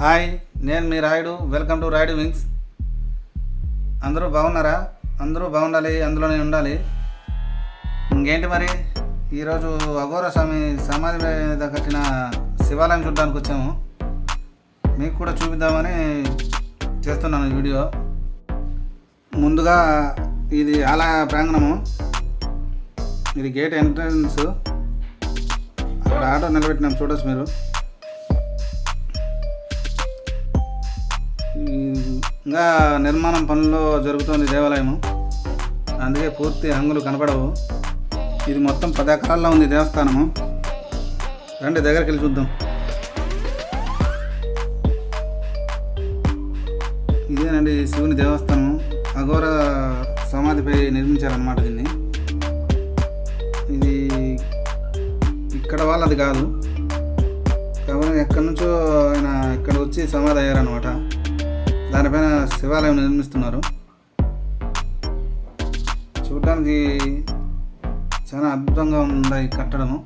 Hi నేను మీ Rayudu. Welcome to Rayudu wings. అందరూ బాగున్నారా? అందరూ బాగుండాలి అందులోనే ఉండాలి. ఇంకేంటి మరి? ఈరోజు అఘోర స్వామి సమాధి మీద కట్టిన శివాలయం చూడడానికి వచ్చాము. మీకు కూడా చూపిద్దామని చేస్తున్నాను ఈ వీడియో. ముందుగా ఇది ఆలయ ప్రాంగణము. ఇది గేట్ ఎంట్రన్స్. అక్కడ ఆటో నిలబెట్టినాం చూడొచ్చు మీరు. ఇంకా నిర్మాణం పనుల్లో జరుగుతోంది దేవాలయము. అందుకే పూర్తి రంగులు కనపడవు. ఇది మొత్తం పది ఎకరాల్లో ఉంది దేవస్థానము. రండి దగ్గరికి వెళ్ళి చూద్దాం. ఇదేనండి శివుని దేవస్థానం అఘోర సమాధిపై నిర్మించారన్నమాట దీన్ని. ఇది ఇక్కడ వాళ్ళది కాదు. కాబట్టి ఎక్కడి నుంచో ఆయన ఇక్కడ వచ్చి సమాధి అయ్యారనమాట దానిపైన శివాలయం నిర్మిస్తున్నారు. చూడడానికి చాలా అద్భుతంగా ఉంది ఈ కట్టడము?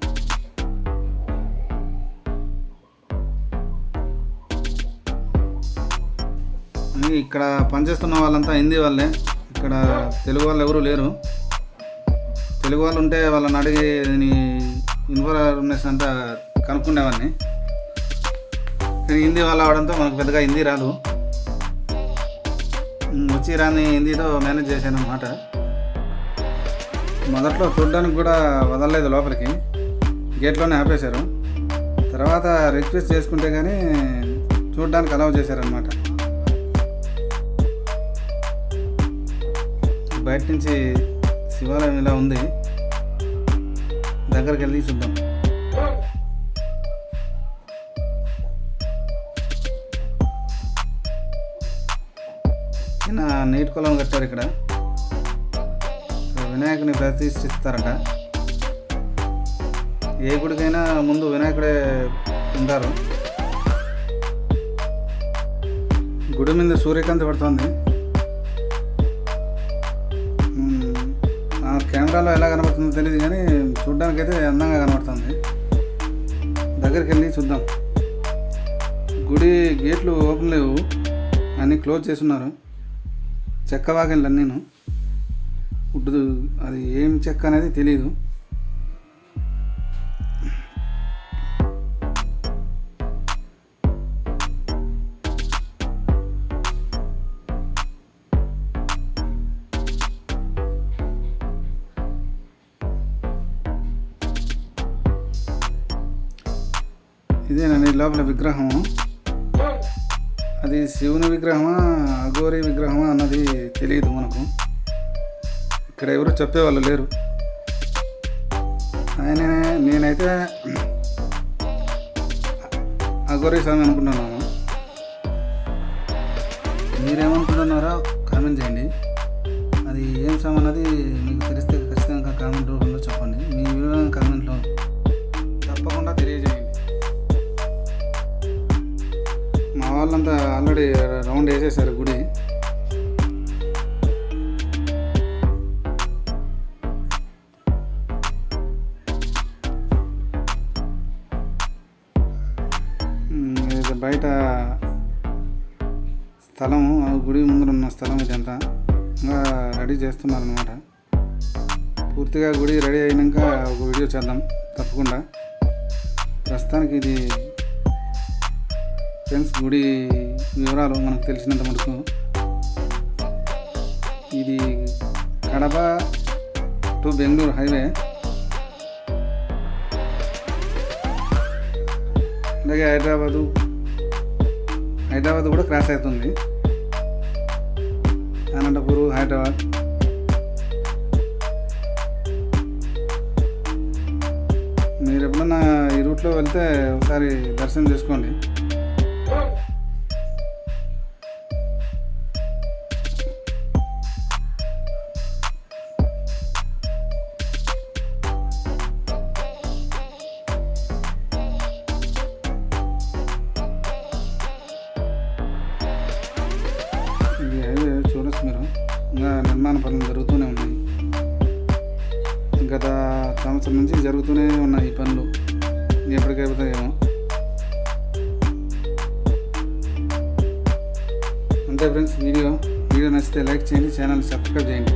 ఇక్కడ పనిచేస్తున్న వాళ్ళంతా హిందీ వాళ్ళే. ఇక్కడ తెలుగు వాళ్ళు ఎవరు లేరు. తెలుగు వాళ్ళు ఉంటే వాళ్ళని అడిగి దీని ఇన్ఫర్మేషన్ అంతా కనుక్కునేవాడిని కానీ హిందీ వాళ్ళు అవడంతో మనకు పెద్దగా హిందీ రాదు. ఉమ్, రాని హిందీతో మేనేజ్ చేశాను అనమాట మొదట్లో చూడడానికి కూడా వదలలేదు లోపలికి. గేట్లోనే ఆపేశారు. తర్వాత రిక్వెస్ట్ చేసుకుంటే కానీ చూడడానికి అలౌ చేశారనమాట బయట నుంచి శివాలయం ఇలా ఉంది. దగ్గరికి వెళ్ళి చూద్దాం. నీటి కులం కట్టారు ఇక్కడ. వినాయకుని ప్రతిష్ఠిస్తారట. ఏ గుడికైనా ముందు వినాయకుడే ఉంటారు. గుడి మీద సూర్యకాంతి పడుతుంది. ఆ కెమెరాలో ఎలా కనబడుతుందో తెలియదు కానీ చూడ్డానికైతే అందంగా కనబడుతుంది. దగ్గరికి వెళ్ళి చూద్దాం. గుడి గేట్లు ఓపెన్ లేవు. అన్నీ క్లోజ్ చేస్తున్నారు. చెక్క వాగన్లు అన్నీను ఉడ్డు అది ఏం చెక్క అనేది తెలియదు ఇదేనండి లోపల విగ్రహము. అది శివుని విగ్రహమా అఘోరి విగ్రహమా అన్నది తెలియదు మనకు. ఇక్కడ ఎవరు చెప్పేవాళ్ళు లేరు. ఆయన నేనైతే అఘోరి స్వామి అనుకుంటున్నాను. మీరేమనుకుంటున్నారో కామెంట్ చేయండి. అది ఏం స్వామి అన్నది మీకు తెలిస్తే ఖచ్చితంగా కామెంట్ రూపంలో చెప్పండి. మీ వీడియో కామెంట్లో వాళ్ళంతా ఆల్రెడీ రౌండ్ వేసేసారు గుడి. ఇది బయట స్థలం ఆ గుడి ముందర ఉన్న స్థలం ఇదంతా. ఇంకా రెడీ చేస్తున్నారు అనమాట పూర్తిగా గుడి రెడీ అయినాక ఒక వీడియో చేద్దాం తప్పకుండా. ప్రస్తుతానికి ఇది ఫ్రెండ్స్ గుడి వివరాలు మనకు తెలిసినంత మటుకు ఇది కడప టు బెంగళూరు హైవే. అలాగే హైదరాబాదు హైదరాబాద్ కూడా క్రాస్ అవుతుంది. అనంతపూర్ హైదరాబాద్. మీరు ఎప్పుడన్నా ఈ రూట్లో వెళ్తే ఒకసారి దర్శనం చేసుకోండి. చూడొచ్చు మీరు. ఇంకా నిర్మాణ పనులు జరుగుతూనే ఉన్నాయి. గత సంవత్సరం నుంచి జరుగుతూనే ఉన్నాయి ఈ పనులు. ఎప్పటికైపోతాయేమో అంతే ఫ్రెండ్స్ వీడియో వీడియో నచ్చితే లైక్ చేయండి ఛానల్ సబ్స్క్రైబ్ చేయండి.